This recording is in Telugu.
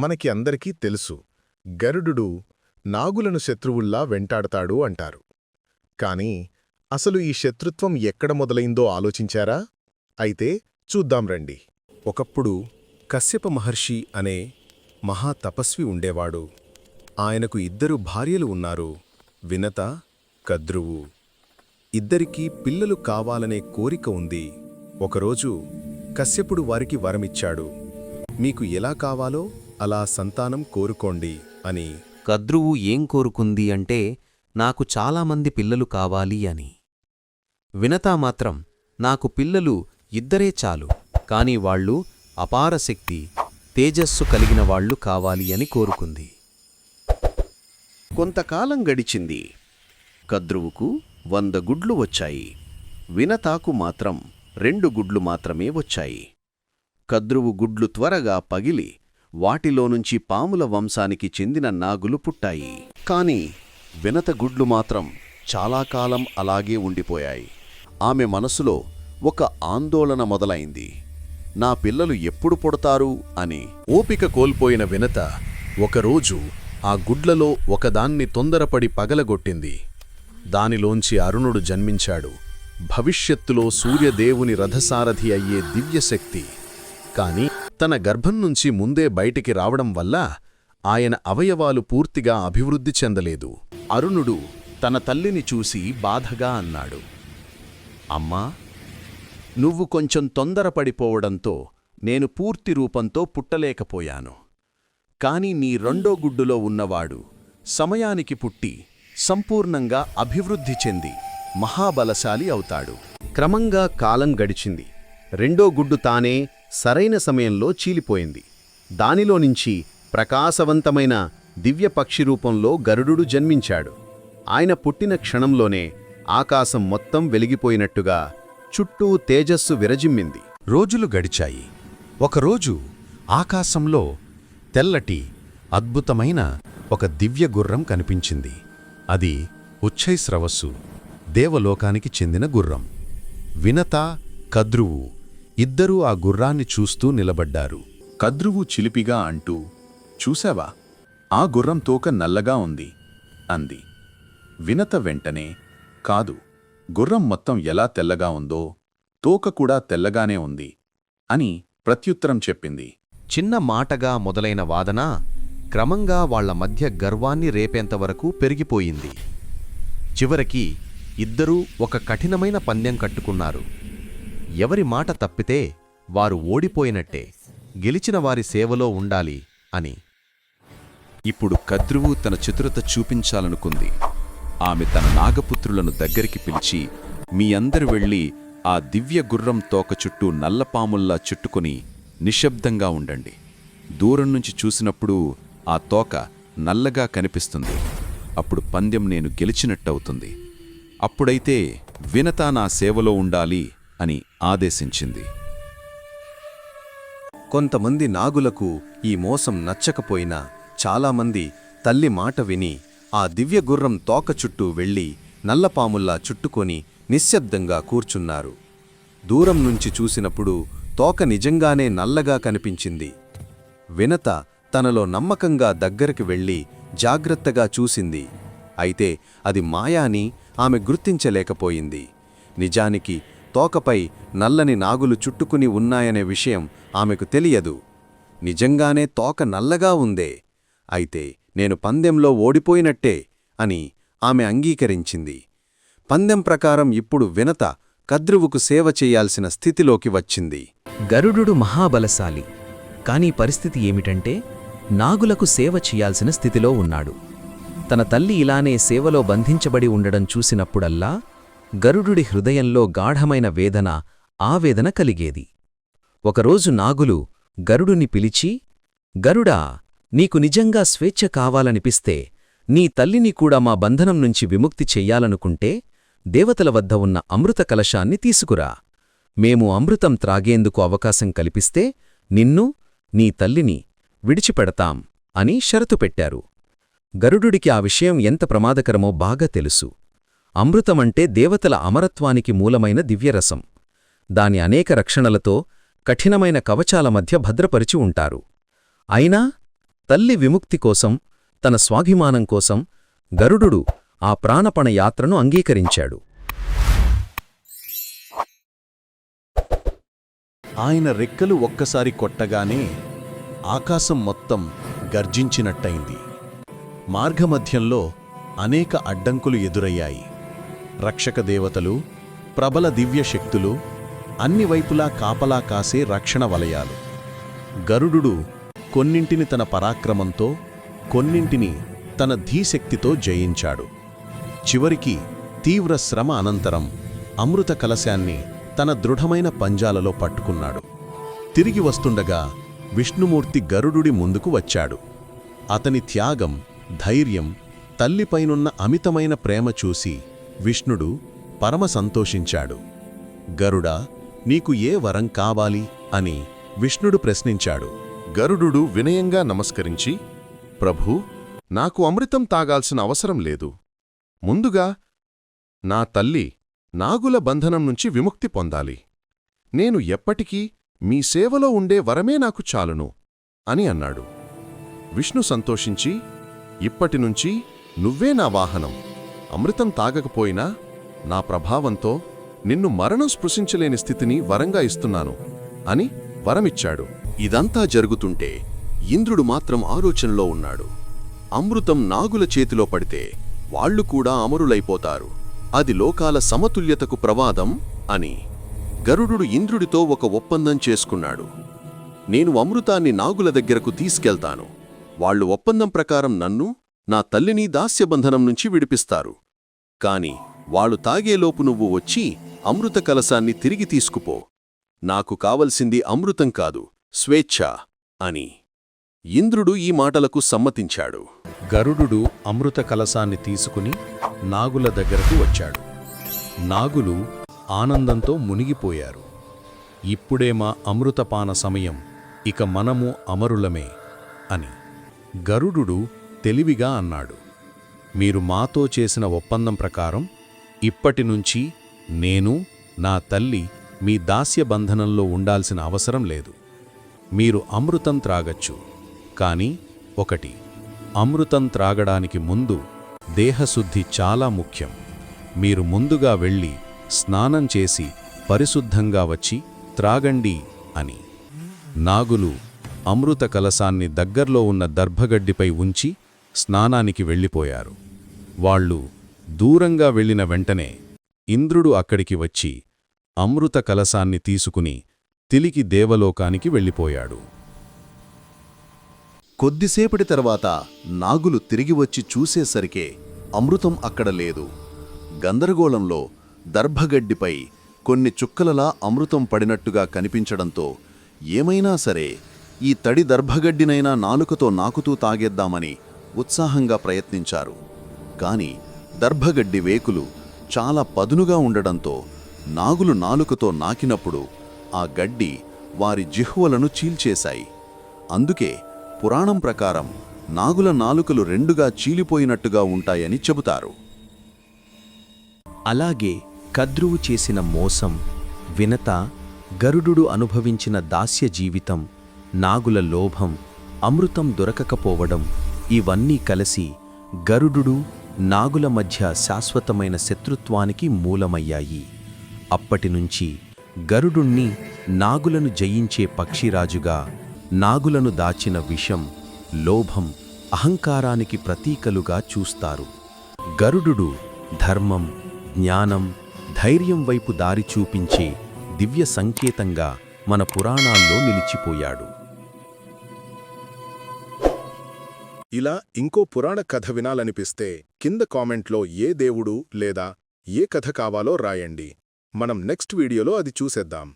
మనకి అందరికీ తెలుసు. గరుడు నాగులను శత్రువుల్లా వెంటాడతాడు అంటారు. కాని అసలు ఈ శత్రుత్వం ఎక్కడ మొదలైందో ఆలోచించారా? అయితే చూద్దాం రండి. ఒకప్పుడు కశ్యప మహర్షి అనే మహా తపస్వి ఉండేవాడు. ఆయనకు ఇద్దరు భార్యలు ఉన్నారు వినత కద్రువు. ఇద్దరికీ పిల్లలు కావాలనే కోరిక ఉంది. ఒకరోజు కశ్యపుడు వారికి వరమిచ్చాడు. మీకు ఎలా కావాలో అలా సంతానం కోరుకోండి అని. కద్రువు ఏం కోరుకుంది అంటే నాకు చాలామంది పిల్లలు కావాలి అని. వినతా మాత్రం నాకు పిల్లలు ఇద్దరే చాలు కాని వాళ్ళు అపార శక్తి తేజస్సు కలిగిన వాళ్ళు కావాలి అని కోరుకుంది. కొంతకాలం గడిచింది. కద్రువుకు వంద గుడ్లు వచ్చాయి. వినతాకు మాత్రం రెండు గుడ్లు మాత్రమే వచ్చాయి. కద్రువు గుడ్లు త్వరగా పగిలి వాటిలోనుంచి పాముల వంశానికి చెందిన నాగులు పుట్టాయి. కాని వినత గుడ్లు మాత్రం చాలా కాలం అలాగే ఉండిపోయాయి. ఆమె మనసులో ఒక ఆందోళన మొదలైంది. నా పిల్లలు ఎప్పుడు పుడతారు అని ఓపిక కోల్పోయిన వినత ఒకరోజు ఆ గుడ్లలో ఒకదాన్ని తొందరపడి పగలగొట్టింది. దానిలోంచి అరుణుడు జన్మించాడు. భవిష్యత్తులో సూర్యదేవుని రథసారథి అయ్యే దివ్యశక్తి. కాని తన గర్భం నుంచి ముందే బయటికి రావడం వల్ల ఆయన అవయవాలు పూర్తిగా అభివృద్ధి చెందలేదు. అరుణుడు తన తల్లిని చూసి బాధగా అన్నాడు. అమ్మా నువ్వు కొంచెం తొందరపడిపోవడంతో నేను పూర్తి రూపంతో పుట్టలేకపోయాను. కాని నీ రెండో గుడ్డులో ఉన్నవాడు సమయానికి పుట్టి సంపూర్ణంగా అభివృద్ధి చెంది మహాబలశాలి అవుతాడు. క్రమంగా కాలం గడిచింది. రెండో గుడ్డు తానే సరైన సమయంలో చీలిపోయింది. దానిలో నుంచి ప్రకాశవంతమైన దివ్య పక్షి రూపంలో గరుడు జన్మించాడు. ఆయన పుట్టిన క్షణంలోనే ఆకాశం మొత్తం వెలిగిపోయినట్టుగా చుట్టూ తేజస్సు విరజిమ్మింది. రోజులు గడిచాయి. ఒకరోజు ఆకాశంలో తెల్లటి అద్భుతమైన ఒక దివ్య గుర్రం కనిపించింది. అది ఉచ్ఛైస్రవస్సు దేవలోకానికి చెందిన గుర్రం. వినత కద్రువు. ఇద్దరూ ఆ గుర్రాన్ని చూస్తూ నిలబడ్డారు. కద్రువు చిలిపిగా అంటూ చూశావా? ఆ గుర్రం తోక నల్లగా ఉంది అంది. వినత వెంటనే కాదు గుర్రం మొత్తం ఎలా తెల్లగా ఉందో తోక కూడా తెల్లగానే ఉంది అని ప్రత్యుత్తరం చెప్పింది. చిన్న మాటగా మొదలైన వాదన క్రమంగా వాళ్ళ మధ్య గర్వాన్ని రేపేంతవరకు పెరిగిపోయింది. చివరికి ఇద్దరూ ఒక కఠినమైన పందెం కట్టుకున్నారు. ఎవరి మాట తప్పితే వారు ఓడిపోయినట్టే గెలిచిన వారి సేవలో ఉండాలి అని. ఇప్పుడు కద్రువు తన చతురత చూపించాలనుకుంది. ఆమె తన నాగపుత్రులను దగ్గరికి పిలిచి మీ అందరు వెళ్ళి ఆ దివ్య గుర్రం తోక చుట్టూ నల్లపాముల్లా చుట్టుకుని నిశ్శబ్దంగా ఉండండి. దూరం నుంచి చూసినప్పుడు ఆ తోక నల్లగా కనిపిస్తుంది. అప్పుడు పందెం నేను గెలిచినట్టవుతుంది. అప్పుడైతే వినతా నా సేవలో ఉండాలి అని ఆదేశించింది. కొంతమంది నాగులకు ఈ మోసం నచ్చకపోయినా చాలామంది తల్లి మాట విని ఆ దివ్యగుర్రం తోక చుట్టూ వెళ్ళి నల్లపాముల్లా చుట్టుకొని నిశ్శబ్దంగా కూర్చున్నారు. దూరం నుంచి చూసినప్పుడు తోక నిజంగానే నల్లగా కనిపించింది. వినత తనలో నమ్మకంగా దగ్గరికి వెళ్ళి జాగ్రత్తగా చూసింది. అయితే అది మాయాని ఆమె గుర్తించలేకపోయింది. నిజానికి తోకపై నల్లని నాగులు చుట్టుకుని ఉన్నాయనే విషయం ఆమెకు తెలియదు. నిజంగానే తోక నల్లగా ఉందే. అయితే నేను పందెంలో ఓడిపోయినట్టే అని ఆమె అంగీకరించింది. పందెం ప్రకారం ఇప్పుడు వినత కద్రువుకు సేవ చేయాల్సిన స్థితిలోకి వచ్చింది. గరుడు మహాబలశాలి. కాని పరిస్థితి ఏమిటంటే నాగులకు సేవ చెయ్యాల్సిన స్థితిలో ఉన్నాడు. తన తల్లి ఇలానే సేవలో బంధించబడి ఉండడం చూసినప్పుడల్లా గరుడుడి హృదయంలో గాఢమైన వేదన ఆవేదన కలిగేది. ఒకరోజు నాగులు గరుడుని పిలిచి గరుడా నీకు నిజంగా స్వేచ్ఛ కావాలనిపిస్తే నీ తల్లిని కూడా మా బంధనం నుంచి విముక్తి చెయ్యాలనుకుంటే దేవతల వద్ద ఉన్న అమృత కలశాన్ని తీసుకురా. మేము అమృతం త్రాగేందుకు అవకాశం కల్పిస్తే నిన్ను నీ తల్లిని విడిచిపెడతాం అని షరతు పెట్టారు. గరుడుడికి ఆ విషయం ఎంత ప్రమాదకరమో బాగా తెలుసు. అమృతమంటే దేవతల అమరత్వానికి మూలమైన దివ్యరసం. దాని అనేక రక్షణలతో కఠినమైన కవచాల మధ్య భద్రపరిచి ఉంటారు. అయినా తల్లి విముక్తి కోసం తన స్వాభిమానం కోసం గరుడు ఆ ప్రాణపణ యాత్రను అంగీకరించాడు. ఆయన రెక్కలు ఒక్కసారి కొట్టగానే ఆకాశం మొత్తం గర్జించినట్టయింది. మార్గమధ్యంలో అనేక అడ్డంకులు ఎదురయ్యాయి. రక్షక దేవతలు ప్రబల దివ్య శక్తులు అన్ని వైపులా కాపలా కాసే రక్షణ వలయాలు. గరుడు కొన్నింటిని తన పరాక్రమంతో కొన్నింటిని తన ధీశక్తితో జయించాడు. చివరికి తీవ్ర శ్రమ అనంతరం అమృత కలశాన్ని తన దృఢమైన పంజాలలో పట్టుకున్నాడు. తిరిగి వస్తుండగా విష్ణుమూర్తి గరుడుడి ముందుకు వచ్చాడు. అతని త్యాగం ధైర్యం తల్లిపైనున్న అమితమైన ప్రేమ చూసి విష్ణుడు పరమ సంతోషించాడు. గరుడా నీకు ఏ వరం కావాలి? అని విష్ణుడు ప్రశ్నించాడు. గరుడు వినయంగా నమస్కరించి ప్రభూ నాకు అమృతం తాగాల్సిన అవసరం లేదు. ముందుగా నా తల్లి నాగుల బంధనం నుంచి విముక్తి పొందాలి. నేను ఎప్పటికీ మీ సేవలో ఉండే వరమే నాకు చాలును అని అన్నాడు. విష్ణు సంతోషించి ఇప్పటినుంచి నువ్వే నా వాహనం. అమృతం తాగకపోయినా నా ప్రభావంతో నిన్ను మరణం స్పృశించలేని స్థితిని వరంగా ఇస్తున్నాను అని వరమిచ్చాడు. ఇదంతా జరుగుతుంటే ఇంద్రుడు మాత్రం ఆలోచనలో ఉన్నాడు. అమృతం నాగుల చేతిలో పడితే వాళ్ళు కూడా అమరులైపోతారు. అది లోకాల సమతుల్యతకు ప్రవాదం అని గరుడు ఇంద్రుడితో ఒక ఒప్పందం చేసుకున్నాడు. నేను అమృతాన్ని నాగుల దగ్గరకు తీసుకెళ్తాను. వాళ్ళు ఒప్పందం ప్రకారం నన్ను నా తల్లిని దాస్యబంధనం నుంచి విడిపిస్తారు. కాని వాళ్ళు తాగేలోపు నువ్వు వచ్చి అమృత కలసాన్ని తిరిగి తీసుకుపో. నాకు కావలసింది అమృతం కాదు స్వేచ్ఛ అని ఇంద్రుడు ఈ మాటలకు సమ్మతించాడు. గరుడు అమృత కలసాన్ని తీసుకుని నాగుల దగ్గరకు వచ్చాడు. నాగులు ఆనందంతో మునిగిపోయారు. ఇప్పుడే మా అమృతపాన సమయం ఇక మనము అమరులమే అని. గరుడు తెలివిగా అన్నాడు. మీరు మాతో చేసిన ఒప్పందం ప్రకారం ఇప్పటి నుంచి నేను నా తల్లి మీ దాస్య బంధనంలో ఉండాల్సిన అవసరం లేదు. మీరు అమృతం త్రాగచ్చు. కానీ ఒకటి అమృతం త్రాగడానికి ముందు దేహశుద్ధి చాలా ముఖ్యం. మీరు ముందుగా వెళ్ళి స్నానం చేసి పరిశుద్ధంగా వచ్చి త్రాగండి అని. నాగులు అమృత కలశాన్ని దగ్గర్లో ఉన్న దర్భగడ్డిపై ఉంచి స్నానానికి వెళ్ళిపోయారు. వాళ్ళు దూరంగా వెళ్ళిన వెంటనే ఇంద్రుడు అక్కడికి వచ్చి అమృత కలశాన్ని తీసుకుని తిలికి దేవలోకానికి వెళ్ళిపోయాడు. కొద్దిసేపటి తర్వాత నాగులు తిరిగి వచ్చి చూసేసరికే అమృతం అక్కడ లేదు. గందరగోళంలో దర్భగడ్డిపై కొన్ని చుక్కలలా అమృతం పడినట్టుగా కనిపించడంతో ఏమైనా సరే ఈ తడి దర్భగడ్డినైనా నాలుకతో నాకుతూ తాగేద్దామని ఉత్సాహంగా ప్రయత్నించారు. కాని దర్భగడ్డి వేకులు చాలా పదునుగా ఉండడంతో నాగులు నాలుకతో నాకినప్పుడు ఆ గడ్డి వారి జిహ్వలను చీల్చేశాయి. అందుకే పురాణం ప్రకారం నాగుల నాలుకలు రెండుగా చీలిపోయినట్టుగా ఉంటాయని చెబుతారు. అలాగే కద్రువు చేసిన మోసం వినత గరుడు అనుభవించిన దాస్య జీవితం నాగుల లోభం అమృతం దొరకకపోవడం ఇవన్నీ కలిసి గరుడు నాగుల మధ్య శాశ్వతమైన శత్రుత్వానికి మూలమయ్యాయి. అప్పటినుంచి గరుడుణ్ణి నాగులను జయించే పక్షిరాజుగా నాగులను దాచిన విషం లోభం అహంకారానికి ప్రతీకలుగా చూస్తారు. గరుడు ధర్మం జ్ఞానం ధైర్యం వైపు దారి చూపించే దివ్య సంకేతంగా మన పురాణాల్లో నిలిచిపోయాడు. ఇలా ఇంకో పురాణ కథ వినాలనిపిస్తే కింద కామెంట్లో ఏ దేవుడు లేదా ఏ కథ కావాలో రాయండి. మనం నెక్స్ట్ వీడియోలో అది చూసేద్దాం.